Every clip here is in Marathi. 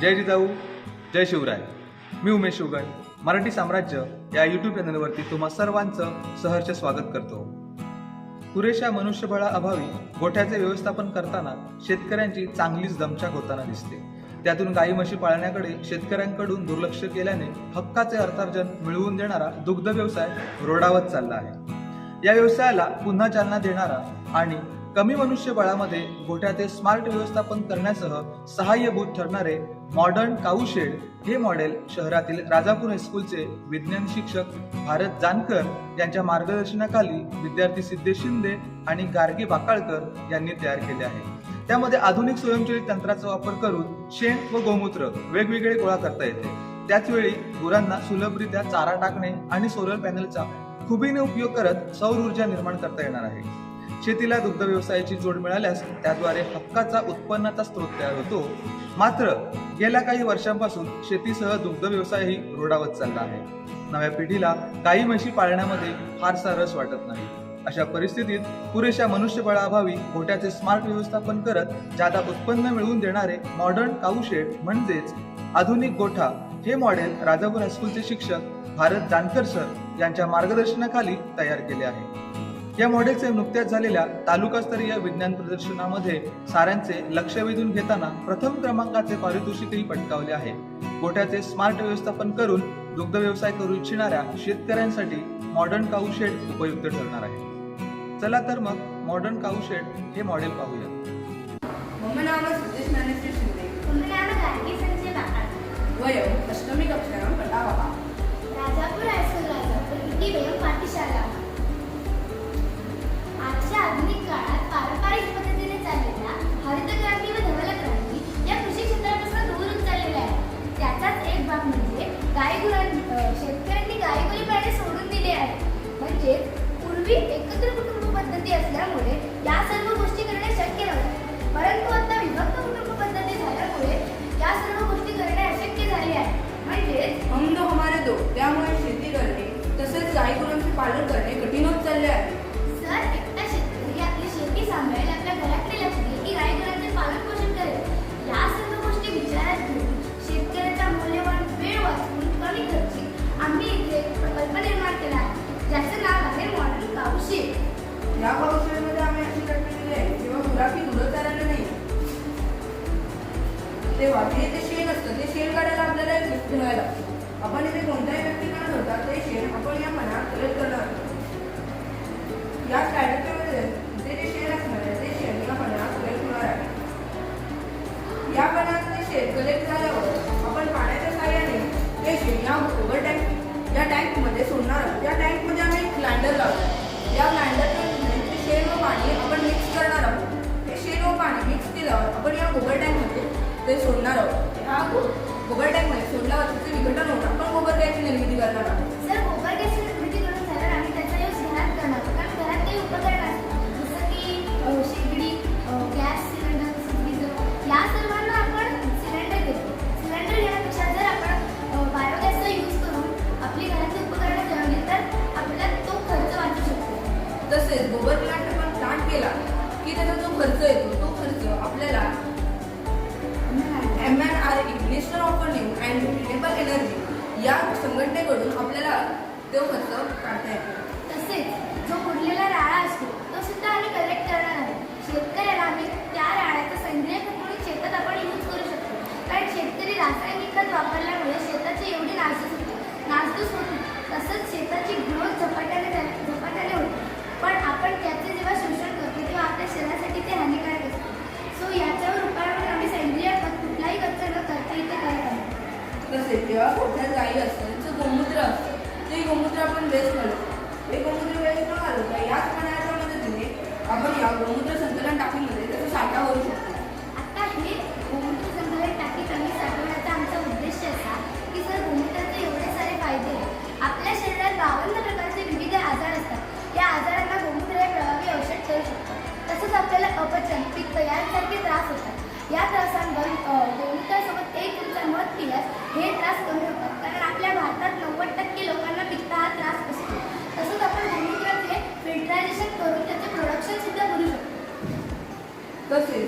जय जिजाऊ जय शिवराय. मी उमेश शिवगण. मराठी साम्राज्य या यूट्यूब चॅनलवरती तुम्हा सर्वांचं सहर्ष स्वागत करतो. पुरेशा मनुष्यबळाअभावी गोठ्याचे व्यवस्थापन करताना शेतकऱ्यांची चांगलीच दमछाक होताना दिसते. त्यातून गाई म्हशी पाळण्याकडे शेतकऱ्यांकडून दुर्लक्ष केल्याने हक्काचे अर्थार्जन मिळवून देणारा दुग्ध व्यवसाय रोडावत चालला आहे. या व्यवसायाला पुन्हा चालना देणारा आणि कमी मनुष्यबळामध्ये गोठ्याचे स्मार्ट व्यवस्थापन करण्यासह सहाय्यभूत ठरणारे मॉडर्न काऊशेड हे मॉडेल शहरातील राजापूर हायस्कूलचे विज्ञान शिक्षक भारत जानकर यांच्या मार्गदर्शनाखाली विद्यार्थी सिद्धेश शिंदे आणि गार्गी बाकाळकर यांनी तयार केले आहे. त्यामध्ये आधुनिक स्वयंचलित तंत्राचा वापर करून शेण व गोमूत्र वेगवेगळे गोळा करता येते. त्याचवेळी गुरांना सुलभरित्या चारा टाकणे आणि सोलर पॅनलचा खुबीने उपयोग करत सौर ऊर्जा निर्माण करता येणार आहे. शेतीला दुग्ध व्यवसायाची जोड मिळाल्यास त्याद्वारे हक्काचा उत्पन्नाचा स्रोत तयार होतो. मात्र गेल्या काही वर्षांपासून शेतीसह दुग्ध व्यवसायही रोडावत चालला आहे. नव्या पिढीला गाई म्हशी पाळण्यामध्ये फारसा रस वाटत नाही. अशा परिस्थितीत पुरेशा मनुष्यबळाअभावी गोट्याचे स्मार्ट व्यवस्थापन करत जादा उत्पन्न मिळवून देणारे मॉडर्न काऊशेड म्हणजेच आधुनिक गोठा हे मॉडेल राजापूर हायस्कूलचे शिक्षक भारत जानकर सर यांच्या मार्गदर्शनाखाली तयार केले आहे. या मॉडेलचे नुकत्याच झालेल्या तालुकास्तरीय विज्ञान प्रदर्शनामध्ये साऱ्यांचे लक्ष वेधून घेताना प्रथम क्रमांकाचे पारितोषिकही पटकावले आहे. गोठ्याचे स्मार्ट व्यवस्थापन करून दुग्ध व्यवसाय करू इच्छिणाऱ्या शेतकऱ्यांसाठी मॉडर्न काऊशेड उपयुक्त ठरणार आहे. चला तर मग मॉडर्न काऊशेड हे मॉडेल पाहूया. अष्टमी राजापूर हायस्कूल राजापूर. पाठशाला तेव्हा जे ते शेण असतं ते शेण काढायला आपल्याला एक ठेवायला लागतं. आपण इथे कोणत्याही व्यक्ती करत होता ते शेण आपण या मनात परत करणार या कार्यक्रमामध्ये పొగడటం एनर्जी या संघटनेकडून आपल्याला तो खर्च काढता येतो. तसेच जो उरलेला राळा असतो तो सुद्धा आम्ही कलेक्ट गाई असतं. त्यांचं गोमूत्र असतं ते गोमूत्र आपण वेस्ट घालतो ते गोमूत्र वेस्ट न घालता या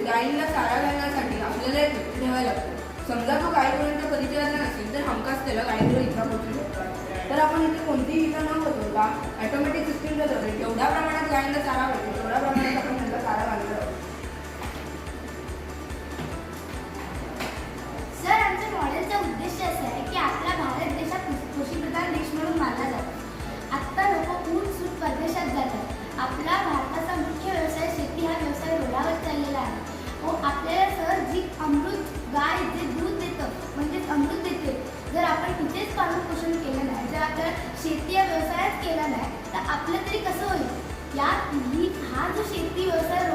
गायींना चारा घालण्यासाठी आपल्याला एक व्यक्ती ठेवायला लागतो. समजा तो गायीपर्यंत परिचयाचा नसेल तर हमखास त्याला गायींवर इच्छा पोहोचू शकतात. तर आपण इथे कोणतीही इजा न होता ऑटोमॅटिक सिस्टीमला द्वारे जेवढ्या प्रमाणात गायींना चारा घालतो तेवढ्या प्रमाणात आपण त्यांना चारा घालतो. सर आमच्या मॉडेलचा उद्देश असा आहे की आपला भारत देशात कृषीप्रधान देश म्हणून मानला जातो. आत्ता लोक ऊन सूट परदेशात जातात. आपला हो आपल्याला सर जी अमृत गाय जे दूध देतं म्हणजेच अमृत देते जर आपण तिथेच पालन पोषण केलं नाही जर आपल्याला शेती या व्यवसायात केला नाही तर आपलं तरी कसं होईल? या ही हा जो शेती व्यवसाय